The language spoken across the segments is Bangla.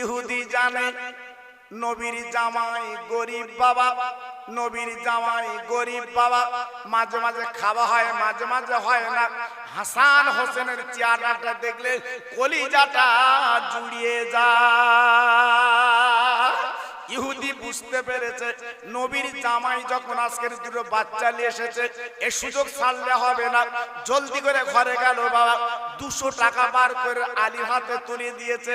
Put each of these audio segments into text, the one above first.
ইহুদি জানে, নবীর জামাই গরিব বাবা, নবীর জামাই গরিব বাবা, মাঝে মাঝে খাওয়া হয়, মাঝে মাঝে হয় না। হাসান হোসেনের চেহারাটা দেখলে কলিজাটা জুড়িয়ে যায়। ইহুদি বুঝতে পেরেছে, নবীর জামাই যখন আজকের দুটো বাচ্চা নিয়ে এসেছে, এ সুযোগ ছাড়লে হবে না। জলদি করে ঘরে গেল বাবা, দুশো টাকা বার করে আলী হাতে তুলে দিয়েছে।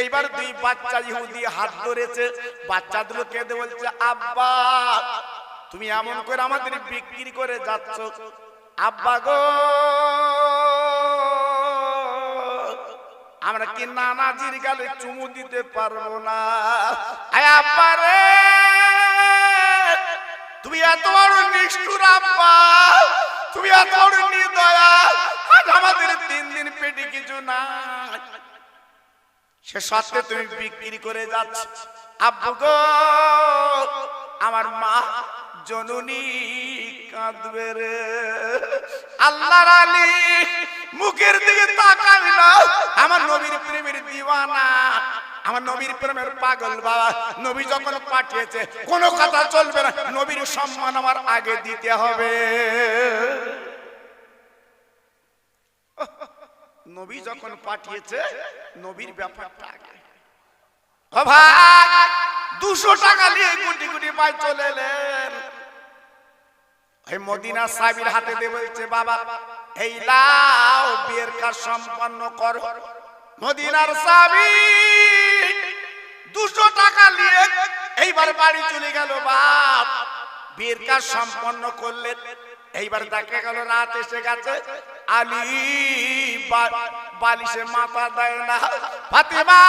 এইবার দুই বাচ্চা ইহুদি হাত ধরেছে বাচ্চা দুটো কেঁদে বলছে, আব্বা, তুমি এমন করে আমাদের বিক্রি করে যাচ্ছ। আব্বা গো আমরা কি নানাজির গালে চুমু দিতে পারব না? আয় আব্বা রে! তুমি এত বড় নিষ্ঠুর আব্বা। তুমি এত বড় নির্দয়া আজ আমাদের তিন দিন পেটে কিছু না সে সত্ত্বে তুমি বিক্রি করে যাচ্ছ। আব্বু গো আমার মা জননী কাঁদবে রে। আল্লাহর আলী মুখের দিকে তাকাবি না আমার নবীর প্রেমের দিওয়ানা, আমার নবীর প্রেমের পাগল বাবা। নবী যখন পাঠিয়েছে, কোনো কথা চলবে না। নবীর সম্মান আমার আগে দিতে হবে। নবী যখন পাঠিয়েছে, নবীর ব্যাপারটা আগে। ভাই, দুশো টাকা নিয়ে গুটি গুটি পাই চলে এলেন। মদিনা সাহেবের হাতে দিয়ে বলছে, বাবা এই লাও বিয়ের কাজ সম্পন্ন কর। মদিনার সাবি, দুশো টাকা নিয়ে এইবার বাড়ি চলে গেল বাপ। বিয়ের কাজ সম্পন্ন করলেন। এইবার দেখা গেল রাত এসে গেছে। আলী বালিশে মাথা দেয় না। ফাতেমা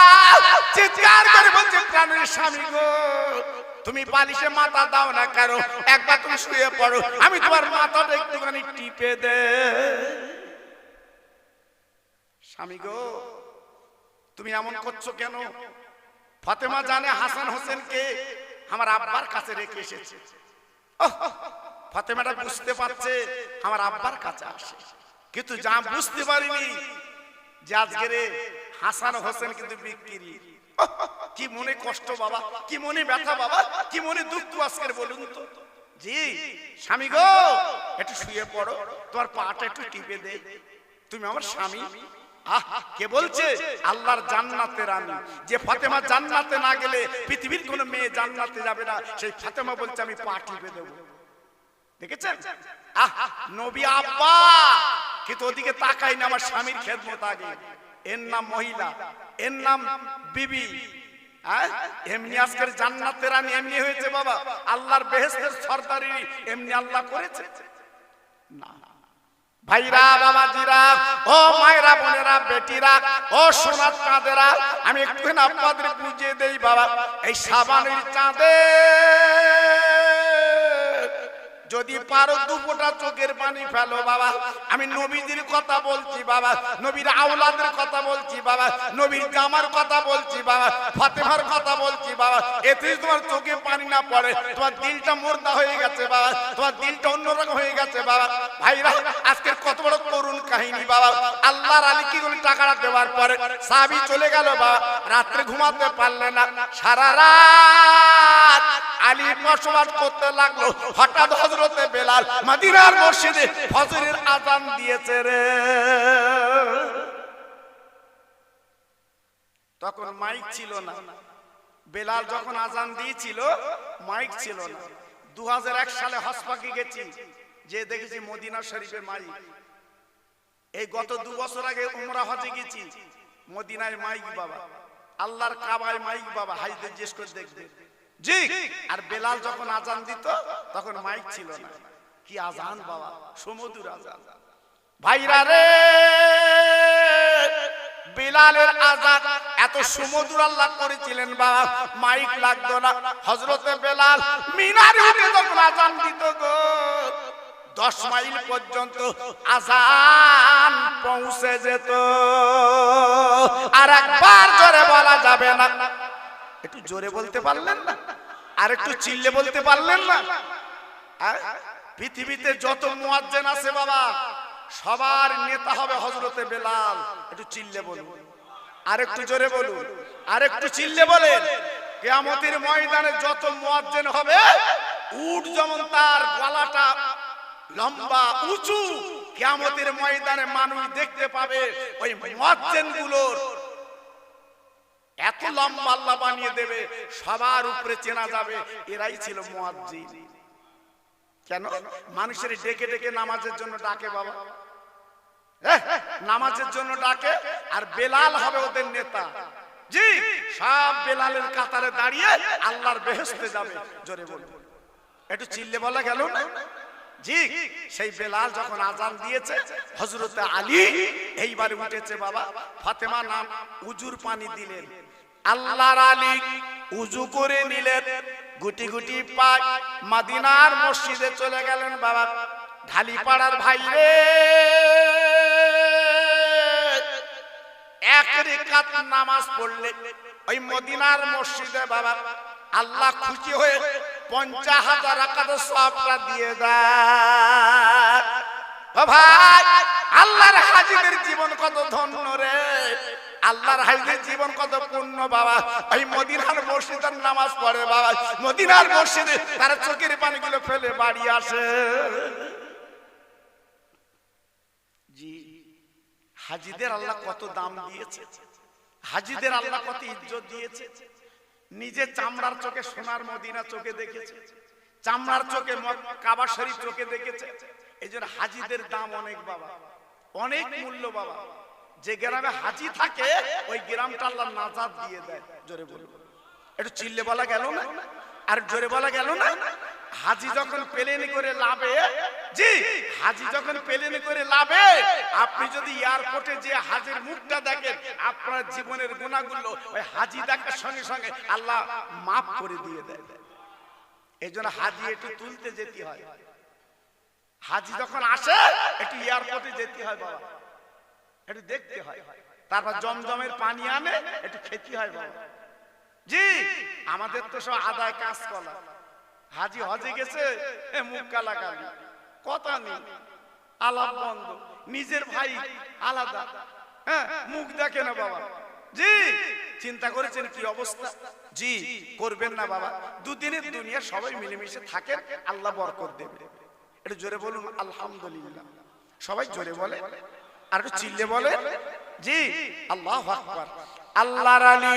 চিৎকার করে বলছে, প্রাণের স্বামী গো। তুমি বালিশে মাথা দাও না কারও, একবার তুমি শুয়ে পড়ো। আমি তোমার মাথাটা একটুখানি টিপে দে। স্বামী গো, তুমি এমন করছ কেন? ফাতেমা জানে হাসান হোসেনকে আমার আব্বার কাছে রেখে এসেছে। ফাতেমাটা বুঝতে পারছে, আমার আব্বার কাছে আসে। কিন্তু যা বুঝতে পারিনি যে আজকে রে হাসান হোসেন কিন্তু বিক্রি। কি মনে কষ্ট বাবা? কি মনে ব্যথা বাবা? কি মনে দুঃখ আজকের বলুন তো? জি, স্বামী গো, একটু শুয়ে পড়ো, তোমার পাটা একটু টিপে দে। তুমি আমার স্বামী। আহ, কে বলছে? আল্লাহর জান্নাতে রানী যে ফাতেমা জান্নাতে না গেলে পৃথিবীর কোন মেয়ে জান্নাতে যাবে না, সেই ফাতেমা বলছে, আমি পা টিপে দেবো। দেখেছেন? আহ, নবী আব্বা! কিন্তু ওদিকে তাকাই না আমার স্বামীর খেদমত আগে। এর নাম মহিলা, এর নাম বিবি? এমনি আজকের জান্নাতের আমি এমনি হয়েছে বাবা। আল্লাহর বেহেস্তের সর্দারি এমনি আল্লাহ করেছে। না। ভাইরা, বাবাজিরা, ও মায়েরা, বোনেরা, বেটিরা, ও সোনার চাঁদেরা, আমি একটু আপনাদের বুঝিয়ে দেই বাবা, এই সাবানের চাঁদে। যদি পারো দু ফোঁটা চোখের পানি ফেলো বাবা। আমি নবীদের কথা বলছি বাবা, নবীর আওলাদের কথা বলছি বাবা, নবীর জামার কথা বলছি বাবা, ফাতেমার কথা বলছি বাবা। এতে তোমার চোখে পানি না পড়ে, তোমার দিলটা মোর্দা হয়ে গেছে বাবা, তোমার দিলটা অন্যরকম হয়ে গেছে বাবা। ভাইরা, আজকের কত বড় করুণ কাহিনী বাবা। আল্লাহর আলী কি করে টাকাটা দেওয়ার পরে সাবি চলে গেল বাবা। রাত্রে ঘুমাতে পারলে না, সারা রাত আলী বসবাস করতে লাগল। হঠাৎ হজরতে বেলাল মদিনার মসজিদে ফজরের আজান দিয়েছে রে। তখন মাইক ছিল না। বেলাল যখন আজান দিয়েছিল, মাইক ছিল না। দু সালে হসপাকি গেছি, যে দেখেছি মদিনা শরীফে মাইক। এই গত দু বছর আগে উমরা হজে গেছি, মদিনায় মাইক বাবা। আল্লাহর কাবায় মাইক বাবা হাইতে জিজ্ঞেস করে দেখবে। জি, আর বেলাল যখন আজান দিত তখন মাইক ছিল না। কি আজান বাবা? সমুদ্র আজান। ভাইরা রে, বেলালের আজান। এত সুমধুর আল্লাহ করেছিলেন বাবা মাইক লাগতো না। হজরতে বেলাল মিনারে উঠে যখন আজান দিত গো, দশ মাইল পর্যন্ত আজান পৌঁছে যেত। আর একবার জোরে বলা যাবে না। একটু জোরে বলতে পারলেন না? আর একটু চিল্লে বলতে পারলেন না? পৃথিবীতে যত মুয়াজ্জেন আছে বাবা, সবার নেতা হবে হজরতে বেলাল। একটু চিল্লে বলুন। আর একটু জোরে বলুন। আর একটু চিল্লে বলেন। কেয়ামতের ময়দানে যত মুয়াজ্জিন হবে, উট যেমন তার গলাটা লম্বা, উঁচু, কেয়ামতের ময়দানে মানুষ দেখতে পাবে ওই মুয়াজ্জিনগুলোর এত লম্বা আল্লাহ বানিয়ে দেবে, সবার উপরে চেনা যাবে, এরাই ছিল মুয়াজ্জিন। কেন? মানুষের ডেকে ডেকে নামাজের জন্য ডাকে বাবা। নামাজের জন্য ডাকে আর বেলাল হবে ওদের নেতা। জি সব বেলালের কাতারে দাঁড়িয়ে আল্লাহর বেহেস্তে যাবে। জোরে বলব একটু চিল্লে বলা গেল না? জি সেই বেলাল যখন আজান দিয়েছে হজরতে আলী এইবারে উঠেছে বাবা। ফাতেমা নাম উজুর পানি দিলেন। আল্লাহর আলী উজু করে নিলেন। গুটি গুটি পাক মাদিনার মসজিদে চলে গেলেন বাবা। ঢালি পাড়ার ভাই রে। এক নামাজ পড়লে ওই মদিনার মসজিদে বাবা আল্লাহ খুশি হয়ে পঞ্চাশ হাজার রাকাত সবটা দিয়ে দেয় ভাই, আল্লাহর হাজিদের জীবন কত ধন্য রে। আল্লাহর হাজিদের জীবন কত পূর্ণ বাবা। ওই মদিনার মসজিদের নামাজ পড়ে বাবা। মদিনার মসজিদে তারা চোখের পানিগুলো ফেলে বাড়ি আসে। জি হাজিদের আল্লাহ কত দাম দিয়েছে। হাজিদের আল্লাহ কত ইজ্জত দিয়েছে। নিজে চামড়ার চোখে সোনার মদিনা চোখে দেখেছে। চামড়ার চোখে কাবা শরীফ চোখে দেখেছে। এই জন্য হাজিদের দাম অনেক বাবা। অনেক মূল্য বাবা। যে গ্রামে হাজি থাকে, ওই গ্রামটা আল্লাহ নাজাদ দিয়ে দেয়। জোরে বলব একটু চিল্লে বলা গেল না? আর জোরে বলা গেল না? হাজি যখন প্লেনে করে লাভে, জি, হাজি যখন প্লেনে করে লাভে, আপনি যদি এয়ারপোর্টে যে হাজির মুখটা দেখেন, আপনার জীবনের গুণাগুলো ওই হাজি দেখার সঙ্গে সঙ্গে আল্লাহ মাফ করে দিয়ে দেয়। এই জন্য হাজি একটু তুলতে যেতে হয়। হাজি যখন আসে, একটু এয়ারপোর্টে যেতে হয়, বাবা। একটু দেখতে হয়। তারপর জমজমের পানি আনে, একটু খেতে হয় জি, আমাদের তো সব আদায় কাজ কলা হাজি হজে গেছে মুখ কালা কালি। কথা নেই, আলাপ বন্ধ, নিজের ভাই আলাদা। হ্যাঁ মুখ দেখে না বাবা। জি, চিন্তা করেছেন কি অবস্থা? জি, করবেন না বাবা। দুদিনের দুনিয়া সবাই মিলেমিশে থাকেন, আল্লাহ বরকত দেবে। এটা জোরে বলুন, আলহামদুলিল্লাহ। সবাই জোরে বলে। আর একটু চিল্লে বলে জি আল্লাহ আকবার। আল্লাহর আলী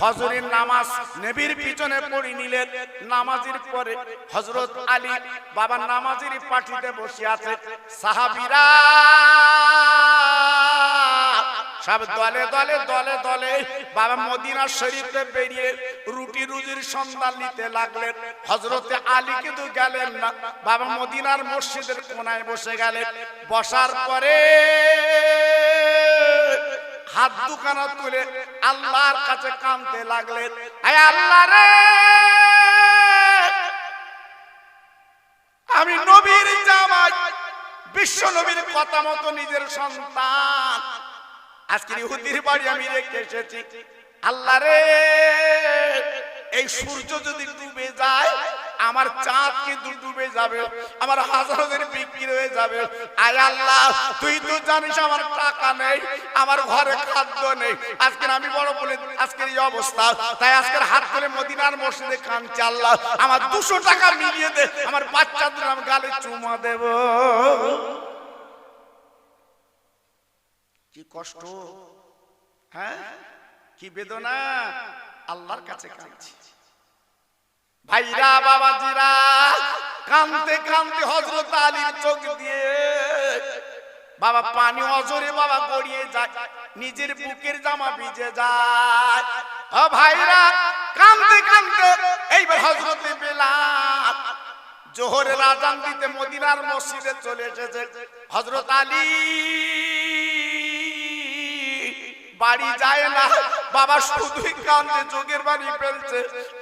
ফজরের নামাজ নবীর পিছনে পড়ি নিলেন। নামাজের পরে হজরত আলী বাবা নামাজের পাঠিতে বসে আছে। সাহাবীরা সব দলে দলে দলে দলে বাবা মদিনা শরীফে বেরিয়ে রুটি রুজির সন্ধান নিতে লাগলেন। হজরতে আলী কিন্তু গেলেন না। বাবা মদিনার মসজিদের কোনায় বসে গেলেন। বসার পরে হাত দুখানা তুলে আল্লাহর কাছে কাঁদতে লাগলেন। আল্লাহ রে! আমি নবীর জামাই, বিশ্ব নবীর কথা মতো নিজের সন্তান। আজকে ইহুদির বাড়ি আমি রেখে এসেছি। আল্লাহ রে এই সূর্য যদি ডুবে যায় আমার চাঁদ কিন্তু ডুবে যাবে আমার হাজারদের বিক্রি হয়ে যাবে। আয় আল্লাহ তুই তো জানিস আমার টাকা নেই আমার ঘরে খাদ্য নেই। আজকে আমি বড় বলে আজকের এই অবস্থা। তাই আজকের হাত ধরে মদিনার মসজিদে কানছে আল্লাহ। আমার দুশো টাকা মিলিয়ে দে আমার বাচ্চাদের আমি গালে চুমা দেব। কি কষ্ট? হ্যাঁ? কি বেদনা? আল্লাহর কাছে কাঁদছি। ভাইরা বাবাজিরা কানতে কানতে হজরত আলীর চোখ দিয়ে বাবা পানি অজরে বাবা গড়িয়ে যায় নিজের বুকের জামা ভিজে যায়। ও ভাইরা কানতে কানতে এইবার হজরতে বেলাল জোহরের আজান দিতে মদিনার মসজিদে চলে এসেছে। হজরত আলী বাড়ি যায় না। বাবা শুধুই কান্দে যোগের বাড়ি ফেলছে।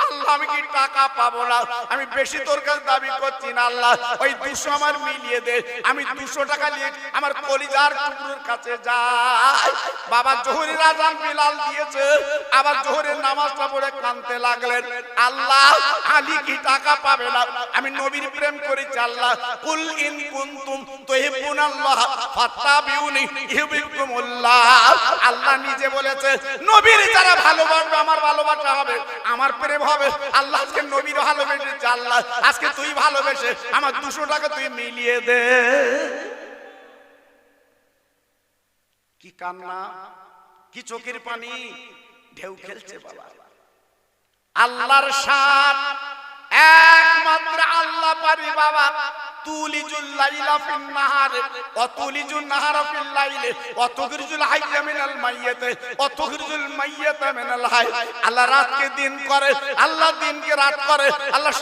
আল্লাহ আমি কি টাকা পাবো না? আমি বেশি তোর কাছে দাবি করছি না, আল্লাহ। ওই দুশো আমার মিলিয়ে দে। আমি দুশো টাকা নিয়ে আমার কলিজার টুকরোর কাছে যাই। বাবা জোহরের আজান বিলাল দিয়েছে। আবার জোহরের নামাজটা পড়ে কানতে লাগলেন। আল্লাহ, আলী কি টাকা পাবে না? আমি নবীর প্রেম করেছি, আল্লাহ। কুল ইন কুনতুম তুহিব্বুন আল্লাহ ফাত্তাবিউনি ইউহিব্বুকুমুল্লাহ। আল্লাহ নিজে বলেছে, নবীর যারা ভালোবাসবে, আমার ভালোবাসা হবে। আমার প্রেম হবে আল্লাহ আজকে নবী ভালোবেসেছে আল্লাহ আজকে তুই ভালোবেসে আমার দুশো টাকা তুই মিলিয়ে দে। কি কান্না? কি চোখের পানি? ঢেউ খেলছে বাবা। আল্লাহর সাথ একমাত্র আল্লাহ পারি বাবা। তুলিজুল লাইলা ফিন নাহার নাহারা ফিল লাইলে হাইয়া মিনাল মিনাল হাই আল্লাহ রাতকে দিন করে, আল্লাহ দিনকে রাত করে, আল্লাহ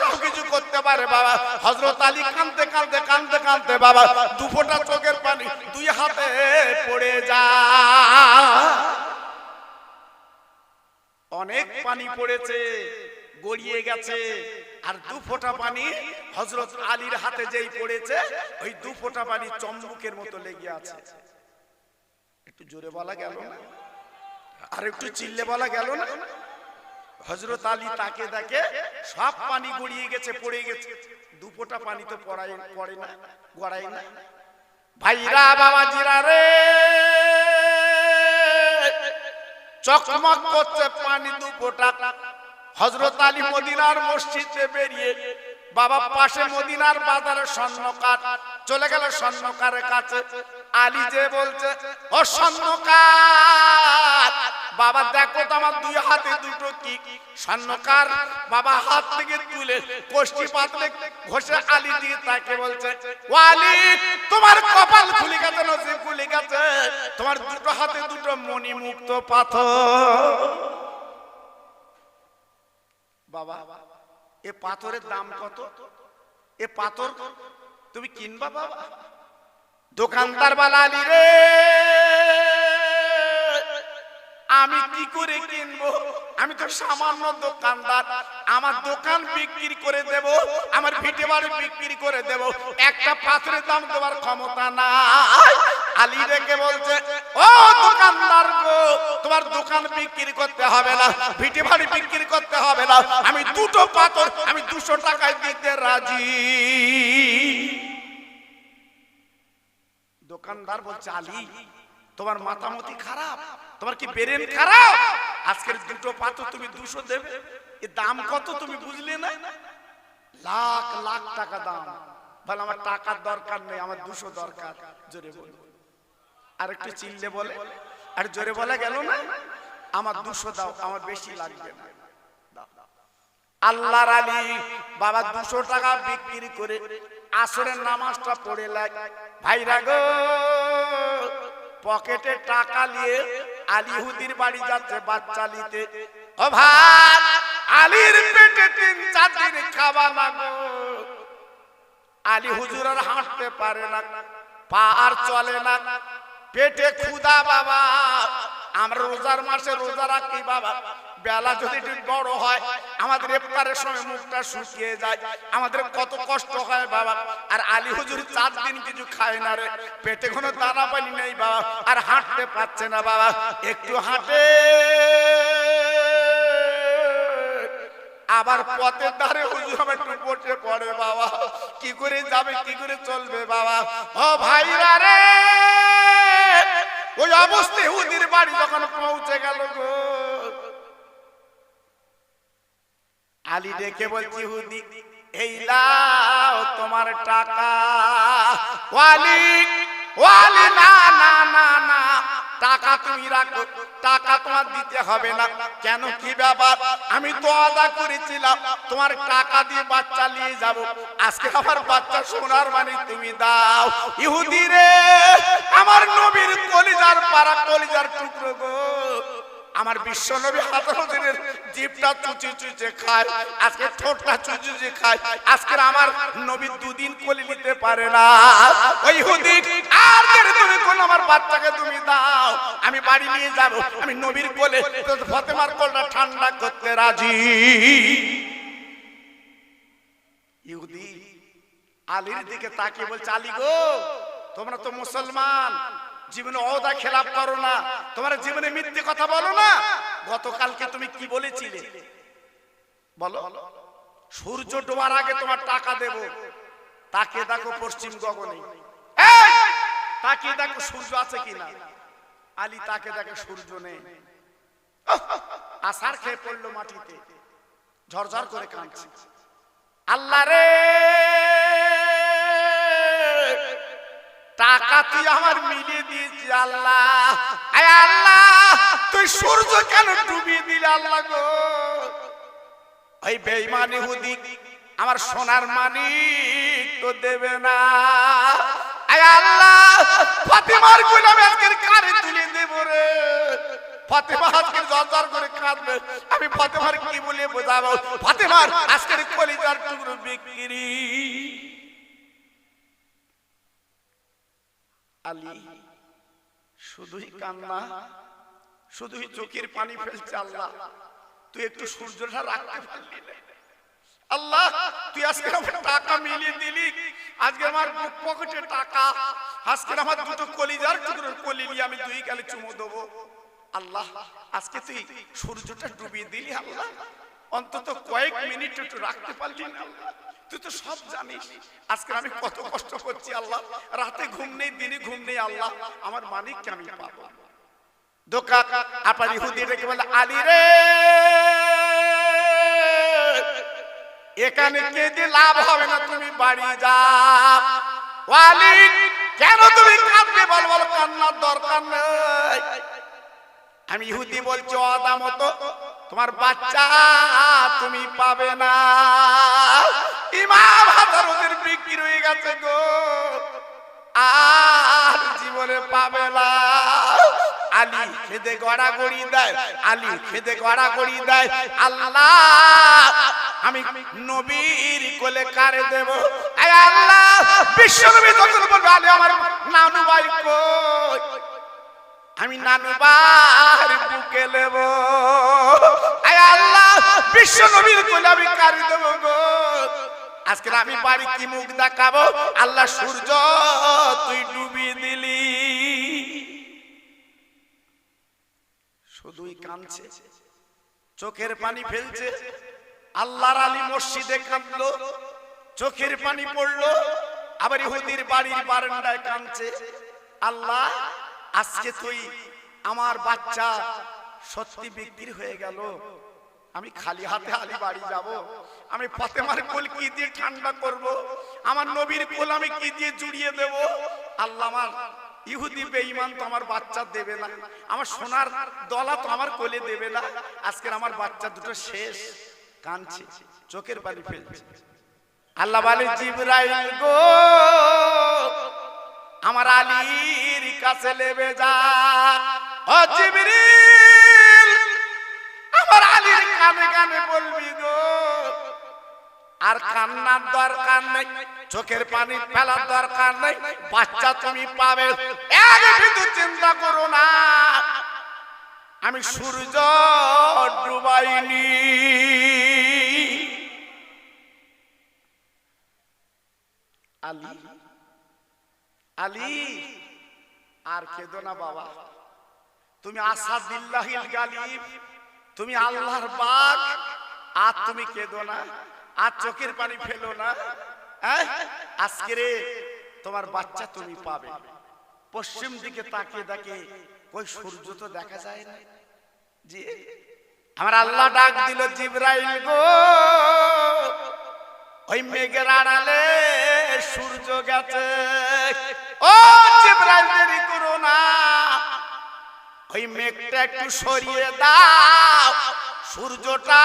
করতে পারে বাবা। হযরত আলী কাঁদতে কাঁদতে কাঁদতে কাঁদতে বাবা, দুফোঁটা চোখের পানি দুই হাতে পড়ে যায়। অনেক পানি পড়েছে, গড়িয়ে গেছে। আর দু ফোঁটা পানি হজরত আলীর হাতে যেই পড়েছে, ওই দু ফোঁটা পানি চম্বুকের মতো লেগে আছে। একটু জোরে বলা গেল না? আর একটু চিল্লে বলা গেল না? হজরত আলী তাকে দেখে সব পানি গড়িয়ে গেছে, পড়ে গেছে। দু ফোঁটা পানি তো পড়াই পড়ে না গড়াই না। ভাইরা বাবা জিরা রে! চকমক করছে পানি দু ফোঁটা। হজরত আলী মদিনার মসজিদে বেরিয়ে বাবা পাশে মদিনার বাজারে স্বর্ণকার, চলে গেল স্বর্ণকারের কাছে। আলী যে বলছে, ও স্বর্ণকার, বাবা দেখো তো আমার দুই হাতে দুটো কি? স্বর্ণকার বাবা হাত থেকে তুলে কোষ্ঠী পাতলে ঘষে আলী দিয়ে তাকে বলছে, ও আলী, তোমার কপাল খুলে গেছে নসিব খুলে গেছে। তোমার দুটো হাতে দুটো মণি মুক্ত পাথর। বাবা, এ পাথরের দাম কত? এ পাথর তুমি কিনবা বাবা? দোকানদার বালা আলী রে। আমি কি করে কিনবো? আমি তো সামান্য দোকানদার। আমার দোকান বিক্রি করে দেব, আমার ভিটে বাড়ি বিক্রি করে দেব। একটা পাথরের দাম দেওয়ার ক্ষমতা নাই। আলী রেখে বলছে ও দোকানদার গো তোমার দোকান বিক্রি করতে হবে না ভিটে বাড়ি বিক্রি করতে হবে না আমি দুটো পাথর আমি দুশো টাকায় দিতে রাজি। দোকানদার বলছে আলী তোমার মাতামতি খারাপ তোমার কি বেরেন খারাপ? আজকের দুটো পাথর তুমি দুশো দেবে এ দাম কত তুমি বুঝলে না? লাখ লাখ টাকা দাম। বলে আমার টাকার দরকার নেই আমার দুশো দরকার। জোরে বল। আর একটু চিল্লে বলে আর জোরে বলা গেল না? আমার দুশো দাও আমার বেশি লাগবে না। আল্লাহর আলী বাবা দুশো টাকা বিক্রি করে আসরের নামাজটা পড়ে লাগ। ভাইরা গো পকেটে টাকা নিয়ে আলিহুদির বাড়ি যাচ্ছে বাচ্চা নিতে। ও ভাই আলীর পেটে তিন চার দিন খাওয়া না গো আলী হুজুর আর হাঁটতে পারে না। পা আর চলে না। পেটে ক্ষুদা বাবা। আমরা রোজার মাসে রোজা রাখি বাবা। বেলা যদি বড় হয়, আমাদের ইফতারের সময় মুখটা শুকিয়ে যায়। আমাদের কত কষ্ট হয় বাবা। আর আলী হুজুর চার দিন কিছু খায় না রে। পেটে কোনো দানা পানি নেই বাবা। আর হাঁটতে পারছে না বাবা। একটু হাঁটে। আবার পথের ধারে হুজুর আমার একটু বসে পড়ে বাবা। কি করে যাবে, কি করে চলবে বাবা। ও ভাইরা রে! ওই অবস্থায় হুদির বাড়ি যখন পৌঁছে গেল গো। আলী ডেকে বলছি, হুদি, এই লাও তোমার টাকা। ওয়ালি ওয়ালি না না না না। টাকা তুমি রাখো, টাকা তোমার দিতে হবে না। কেন কি ব্যাপার? আমি তো আদা করেছিলাম, তোমার টাকা দিয়ে বাচ্চা নিয়ে যাব। আজকে আমার বাচ্চা সোনার মানে তুমি দাও। ইহুদি রে, আমার নবীর কলিজার পাড়া কলিজার টুকরো গো। আমার বিশ্ব নবী হাজার জিপটা চুচি চুচে খায়, আজকে ঠোঁটটা চুচি চুচি খায়, আজকে আমার নবী দুদিন কোলে নিতে পারে না। ওই হুদি আর তুমি কোন আমার বাচ্চাকে তুমি দাও, আমি বাড়ি নিয়ে যাব, আমি নবীর কোলে ফতেমার কোলটা ঠান্ডা করতে রাজি। ইহুদি, আলীর দিকে তাকিয়ে বলছে, আলী গো, তোমরা তো মুসলমান। জীবনে অদা খেলাপ করো না। তোমার জীবনে মিথ্যে কথা বলো না। গতকালকে তুমি কি বলেছিলে? বলো। সূর্য ডোবার আগে তোমার টাকা দেব। তাকে দেখো পশ্চিম গগনে। তাকে দেখো সূর্য আছে কিনা? আলী তাকে দেখে সূর্য নেই। আসার খেয়ে পড়ল মাটিতে। ঝরঝর করে কাঁদছে। আল্লাহ রে! তুই আমার মিলিয়ে দিয়েছি আল্লাহ। আয় আল্লাহ, তুই সূর্য কেন ডুবিয়ে দিলে আল্লাহ গো? ওই বেঈমান ইহুদি, আমার সোনার মানিক তো দেবে না। আয় আল্লাহ, ফাতেমার গোলাম আজকের কারে তুলে দেব রে। ফাতেমা আজকে জর্জর করে কাঁদবে। আমি ফাতেমার কি বলে বোঝাবো? ফাতেমার আজকের কলিজার টুকরো বিক্রি। আলী। শুধুই কান্না, শুধুই চোখের পানি ফেলছে আল্লাহ। তুই একটু সূর্যটা রাখতে পারলি। আল্লাহ, তুই আজকে আমার টাকা মিলিয়ে দিলি। আজকে আমার বুক পকেটে টাকা। আজকে আমার দুটো কলিজার টুকরো কলি নিয়ে আমি দুই গালে চুমো দেবো। আল্লাহ, আজকে তুই সূর্যটা ডুবিয়ে দিলি আল্লাহ। অন্তত কয়েক মিনিট একটু রাখতে পারলি না। আল্লাহ। তুই তো সব জানিস। আজকে আমি কত কষ্ট করছি, আল্লাহ। রাতে ঘুম নেই, দিনে ঘুম নেই, আল্লাহ। আমার মানিককে আমি পাবো? দোকা আপার ইহুদি ডেকে বলে, আলী রে! এখানে কেঁদে লাভ হবে না, তুমি বাড়ি যা। ওয়ালি কেন তুমি কাঁদবে? বল বল, কান্নার দরকার নেই। আমি ইহুদি বলছি অদা মতো তোমার বাচ্চা তুমি পাবে না। ইমাম হাজার ওদের বিক্রি হয়ে গেছে গো। আর জীবনে পাবে না। আলী খেদে গড়া গড়ি দেয়, আলী খেদে গড়া গড়ি দেয়। আল্লাহ, আমি নবীর কোলে কারে দেব। আল্লাহ বিশ্ব নবী তখন বলবে, আলী আমার নানু ভাই কই? আমি নানুবার বুকে নেব। আয় আল্লাহ, বিশ্ব নবীর কোলে আমি কারি দেব গো। আজকে আমি বাড়ি কি মুখ দেখাবো? আল্লাহ সূর্য, তুই ডুবিয়ে দিলি। শুধুই কাঁদছে, চোখের পানি ফেলছে। আল্লাহর আলী মসজিদে কাঁদলো, চোখের পানি পড়ল। আবার ইহুদির বাড়ির বারান্দায় কাঁদছে। আল্লাহ আজকে তুই আমার বাচ্চা সত্যি বিক্রি হয়ে গেল। আমি খালি হাতে আলি বাড়ি যাব। আমি ফাতেমার কোল কি দিয়ে ঠান্ডা করব? আমার নবীর কোল আমি কি দিয়ে জুড়িয়ে দেব? আল্লাহ আমার ইহুদি বেঈমান তো আমার বাচ্চা দেবে না। আমার সোনার দলা তো আমার কোলে দেবে না। আজকের আমার বাচ্চা দুটো শেষ। কাঁদছে, চোখের পানি ফেলছে। আল্লাহ বলে, জিবরাইল গো, আমার আলীর কাছে লেবে যা। ও জিবরিল, আমার আলীর কানে কানে বলবি গো। আর কান্নার দরকার নেই, চোখের পানি ফেলার দরকার নেই, বাচ্চা তুমি পাবে। এক বিন্দু চিন্তা করো না। আমি সূর্য ডুবাইনি। আলী আলী আর কেঁদো না বাবা। তুমি আসাদিল্লাহিল গালিব তুমি আল্লাহর বাগ আর তুমি কেঁদো না। আর চোখের পানি ফেলো না? আজকে রে তোমার বাচ্চা তুমি পাবে। পশ্চিম দিকে তাকিয়ে দেখে ওই সূর্য তো দেখা যায় না। জি। আমার আল্লাহ ডাক দিল জিব্রাইল গো। ওই মেঘের আড়ালে সূর্য গেছে। ও জিব্রাইল দেরি করো না ওই মেঘটা একটু সরিয়ে দাও, সূর্যটা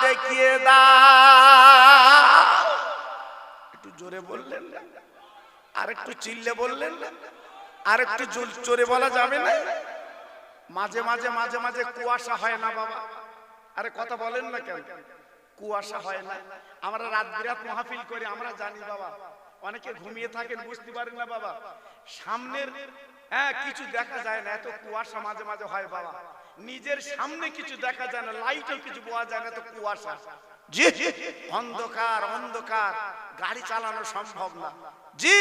দেখিয়ে দাও। একটু জোরে বললেন আর একটু চিল্লে বললেন আর একটু জোর- জোরে বলা যাবে না? মাঝে মাঝে মাঝে মাঝে কুয়াশা হয় না বাবা। আরে কথা বলেন না কেন? কুয়াশা হয় না। আমরা রাত বিরাত মাহফিল করি, আমরা জানি বাবা। অনেকে ঘুমিয়ে থাকেন, বুঝতে পারেন না বাবা। সামনের হ্যাঁ কিছু দেখা যায় না, এত কুয়াশা মাঝে মাঝে হয় বাবা। নিজের সামনে কিছু দেখা যায় না লাইটও কিছু পাওয়া যায় না তো কুয়াশা। জি অন্ধকার অন্ধকার, গাড়ি চালানো সম্ভব না। জি,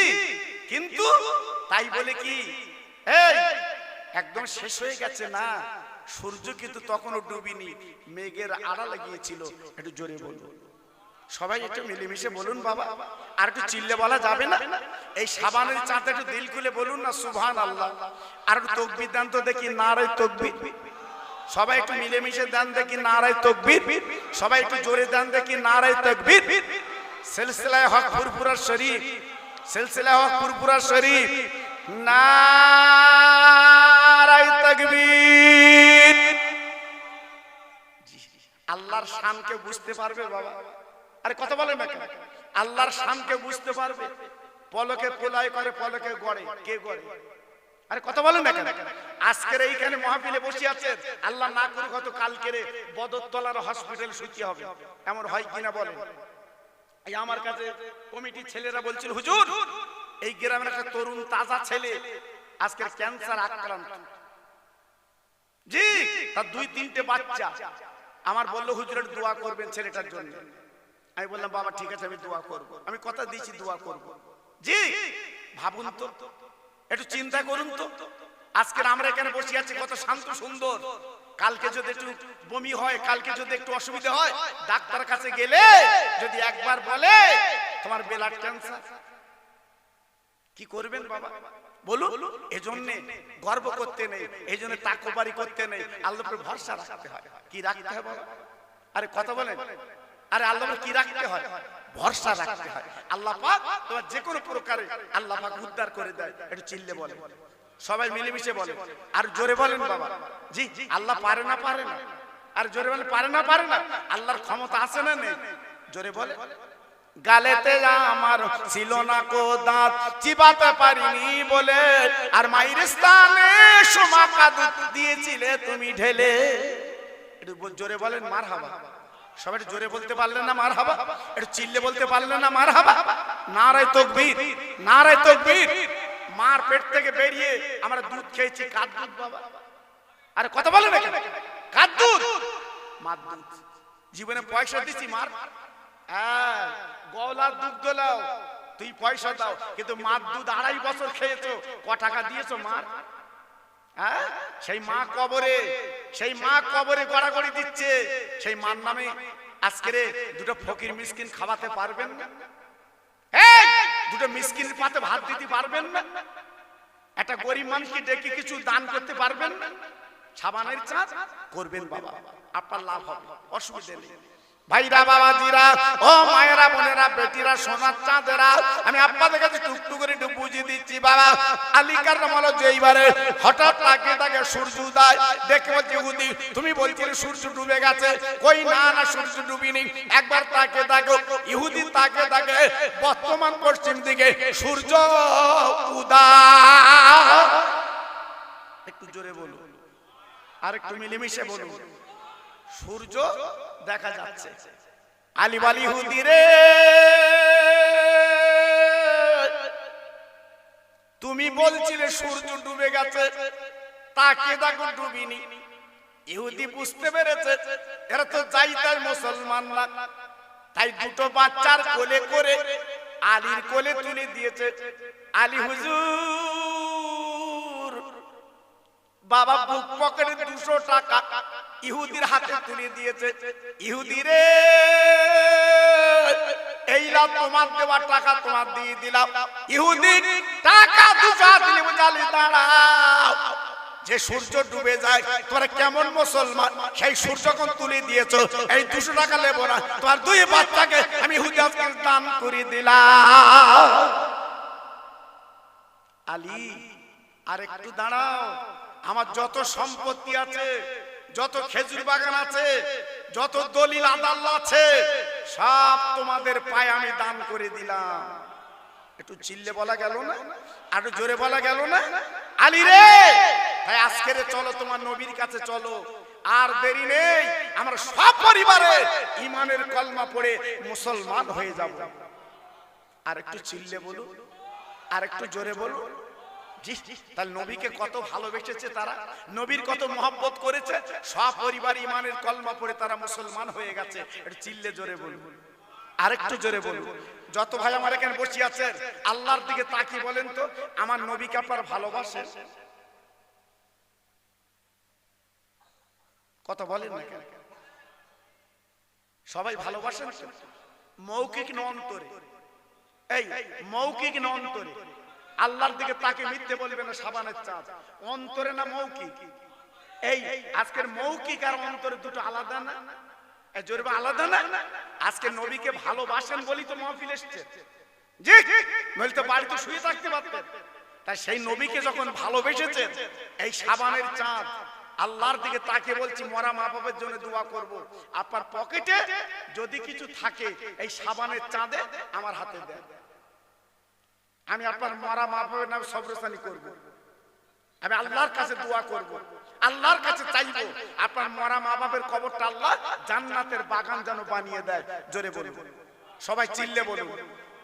কিন্তু তাই বলে কি একদম শেষ হয়ে গেছে না। সূর্য কিন্তু তখনও ডুবিনি, মেঘের আড়া গিয়েছিল। একটু জোরে বলুন। সবাই একটু মিলেমিশে বলুন বাবা। আর একটু চিল্লে বলা যাবে না? এই সাবানের চাঁদে একটু দিল খুলে বলুন না সুবহান আল্লাহ আর একটু তকবির দান তো দেখি না রে তকবির। সবাই একটু মিলেমিশে দেন দেখি নারায় তকবীর। সবাই একটু জোরে দেন দেখি নারায় তকবীর। সিলসিলায় হক ফুরফুরা শরীফ। সিলসিলায় হক ফুরফুরা শরীফ। নারায় তকবীর। আল্লাহর শানকে বুঝতে পারবে বাবা। আরে কথা বলে না আল্লাহর শানকে বুঝতে পারবে। পলকে পোলাই করে, পলকে গড়ে। কে গড়ে? আরে কথা বলেন না কেন? আজকের এইখানে মহাবিলে বসে আছে আল্লাহ না করুক হয়তো কালকের বদরতলার হসপিটাল শুতে হবে। এমন হয় কিনা বলে এই আমার কাছে কমিটির ছেলেরা বলছিল, হুজুর, এই গ্রামের একটা তরুণ তাজা ছেলে আজকের ক্যান্সার আক্রান্ত। জি, তার দুই তিনটে বাচ্চা। আমার বলল হুজুরের দোয়া করবেন ছেলেটার জন্য। আমি বললাম, বাবা, ঠিক আছে, আমি দোয়া করব। আমি কথা দিয়েছি, দোয়া করব। জি, ভাবুন তো, একটু চিন্তা করুন তো। আজকে আমরা এখানে বসে আছি, কত শান্ত, সুন্দর। কালকে যদি একটু বমি হয়, কালকে যদি একটু অসুবিধা হয়, ডাক্তার কাছে গেলে যদি একবার বলে, তোমার ব্লাড ক্যান্সার। কি করবেন, বাবা? বলুন, এজন্য গর্ব করতে নেই এই জন্য তাকুবারি করতে নেই। আল্লাহর ভরসা রাখতে হয়। কি রাখতে হয়, বাবা? আরে, কথা বলেন। আরে আল্লাহর কি রাখতে হয়? ভরসা রাখতে হয়। আল্লাহ পাক তোমার যে কোনো প্রকারে আল্লাহ পাক উদ্ধার করে দেয়। একটু চিল্লে বলে সবাই মিলেমিশে বলে আর জোরে বলেন বাবা। জি, আল্লাহ পারে না পারে না? আর জোরে বলে পারে না পারে না? আল্লাহর ক্ষমতা আছে না নেই? জোরে বলে। গালেতে আমার ছিল না কো দাঁত চিবাতে পারিনি বলে। আর মায়ের স্থানে সোমা কাদু দিয়েছিলে তুমি ঢেলে। জোরে বলেন মার হাবা সবাই জোরে বলতে পারলেন না মার হাবা একটু চিল্লে বলতে পারলেন না মার হাবা নারায় তকবীর নারায় তকবীর। মার পেট থেকে বেরিয়ে আমরা দুধ খেয়েছি। কার দুধ বাবা? আরে কথা বলে না কার দুধ? মার দুধ। জীবনে পয়সা দিছি, মার। হ্যাঁ গলার দুধ দোলাও তুই পয়সা দাও, কিন্তু মার দুধ আড়াই বছর খেয়েছো, ক টাকা দিয়েছ, মার? সেই মা কবরে সেই মা কবরে গড়াগড়ি দিচ্ছে। সেই মার নামে আজকেরে দুটো ফকির মিসকিন খাওয়াতে পারবেন না? দুটো মিসকিন পাতে ভাত দিতে পারবেন না? একটা গরিব মানুষকে ডেকে কিছু দান করতে পারবেন না? সাবানের চাঁদ করবেন বাবা। আপনার লাভ হবে। অসুবিধা নেই। ভাইরা, বাবাজিরা, ও মায়েরা, বোনেরা, বেটিরা, সোনার চাঁদেরা, আমি আপনাদের কাছে টুকটু করে একটু বুঝিয়ে দিচ্ছি, বাবা। আলিকার নাম হলো যেইবারে হঠাৎ তাকে তাকে সূর্য উদয় দেখে বলছে হুদি তুমি বলছিলে সূর্য ডুবে গেছে। কই না না, সূর্য ডুবিনি। একবার তাকে তাকে ইহুদি তাকে তাকে বর্তমান পশ্চিম দিকে সূর্য উদয়। একটু জোরে বলুন। আর একটু মিলেমিশে বলুন। সূর্য দেখা যাচ্ছে। আলিবালি হুদিরে তুমি বলছিলে সূর্য ডুবে গেছে। তাকে দেখো ডুবিনি। ইহুদি বুঝতে পেরেছে। এরা তো যাই তাই মুসলমান না তাই দুটো বাচ্চার কোলে করে আলীর কোলে তুলে দিয়েছে। আলী হুজুর। বাবা বুক পকেটে দুশো টাকা ইহুদির হাতে তুলে দিয়েছে। ইহুদি রে এই তোমার দেওয়া টাকা দিয়ে দিলাম। ইহুদি, টাকা দিলে বুঝালি যে সূর্য ডুবে যায়, তোমরা কেমন মুসলমান? সেই সূর্য তুলে এই টাকা না। তোমার দুই বাচ্চাকে আমি দান করে দিলাম। আলী আর একটু দাঁড়াও। আমার যত সম্পত্তি আছে, যত খেজুর বাগান আছে, যত দলিল আদাল্লা আছে, সব তোমাদের পায়ে আমি দান করে দিলাম। একটু চিল্লে বলা গেল না? আর একটু জোরে বলা গেল না? আলী রে! তাই আজকের চলো, তোমার নবীর কাছে চলো। আর দেরি নেই, আমরা সব পরিবারে ইমানের কলমা পড়ে মুসলমান হয়ে যাব। আর একটু চিল্লে বলুন, আর একটু জোরে বলুন। তাহলে নবীকে কত ভালোবেসেছে তারা? নবীর কত মহব্বত করেছে? সব পরিবার ইমানের কলমা পড়ে তারা মুসলমান হয়ে গেছে। একটু চিল্লে জোরে বলুন। আরেকটু জোরে যত ভাই আমার এখানে বসে আছেন আল্লাহর দিকে তাকি বলেন তো আমার নবীকে আপনার ভালোবাসেন কত বলেন না কেন? সবাই ভালোবাসেন মৌখিক না অন্তরে। এই মৌখিক না অন্তরে। আল্লাহর দিকে তাকে মিথ্যে বলবে না, সাবানের চাঁদ। অন্তরে না মৌখিক? এই, আজকের মৌখিক আর অন্তরে দুটো আলাদা না? জোরবা আলাদা না? আজকে নবীকে ভালোবাসেন বলি তো মহফিল এসছে। জি বাড়িতে শুয়ে থাকতে পারতেন। তাই সেই নবীকে যখন ভালোবেসেছেন, এই সাবানের চাঁদ, আল্লাহর দিকে তাকে বলছি, মরা মা বাবার জন্য দোয়া করব। আপনার পকেটে যদি কিছু থাকে, এই সাবানের চাঁদে আমার হাতে দেন। আমি আপনার মরা মা বাবার নামে সব্রসানি করব। আমি আল্লাহর কাছে দোয়া করব। আল্লাহর কাছে চাইব আপনার মরা মা বাবার কবরটা আল্লাহ জান্নাতের বাগান যেন বানিয়ে দেয়। জোরে বলব সবাই চিল্লে বলুন।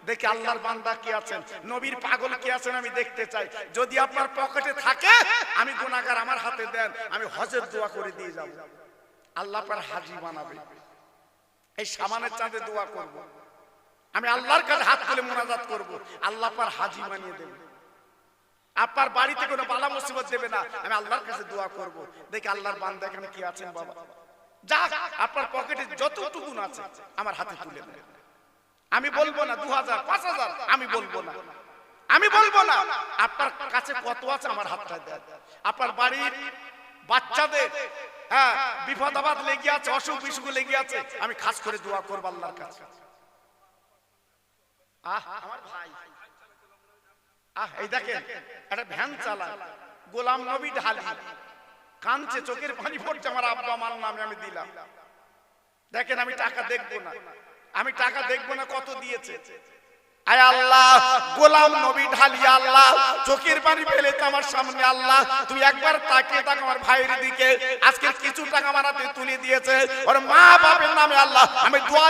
দেখি আল্লাহর বান্দা কি আছেন? নবীর পাগল কি আছেন আমি দেখতে চাই। যদি আপনার পকেটে থাকে, আমি গুনাহগার আমার হাতে দেন। আমি হজের দোয়া করে দিয়ে যাব। আল্লাহ পার হাজি বানাবে। এই সামানের চাঁদে দোয়া করব। আমি আল্লাহর কাছে হাত তুলে মোনাজাত করব। আল্লাহ পার হাজি বানিয়ে দেবে। আপনার বাড়িতে কোনো বালা মুসিবত দেবে না। আমি আল্লাহর কাছে দোয়া করব। দেখি আল্লাহর বান্দা এখানে কি আছেন বাবা। যা আপনার পকেটে যতটুকু আছে, আমার হাতে তুলে দেন। আমি বলব না দু হাজার, পাঁচ হাজার, আমি বলব না। আমি বলব না, আপনার কাছে কত আছে আমার হাতটা দেন। আপনার বাড়ির বাচ্চাদের হ্যাঁ বিপদ আপদ লেগে আছে, অসুখ বিসুখ লেগে আছে, আমি খাস করে দোয়া করব আল্লাহর কাছে। গোলাম নবী ঢালি। কানছে চোখের পানি পড়ছে, আমার আব্বা মার নামে আমি দিলাম। দেখেন, আমি টাকা দেখব না। আমি টাকা দেখব না, কত দিয়েছে। ফেলে তো আমার সামনে, আল্লাহ তুই একবার তাকিয়ে তাক আমার ভাইয়ের দিকে। আজকে কিছু টাকা আমার তুলে দিয়েছে। ওর মা বাপের নামে আল্লাহ, আমি দোয়া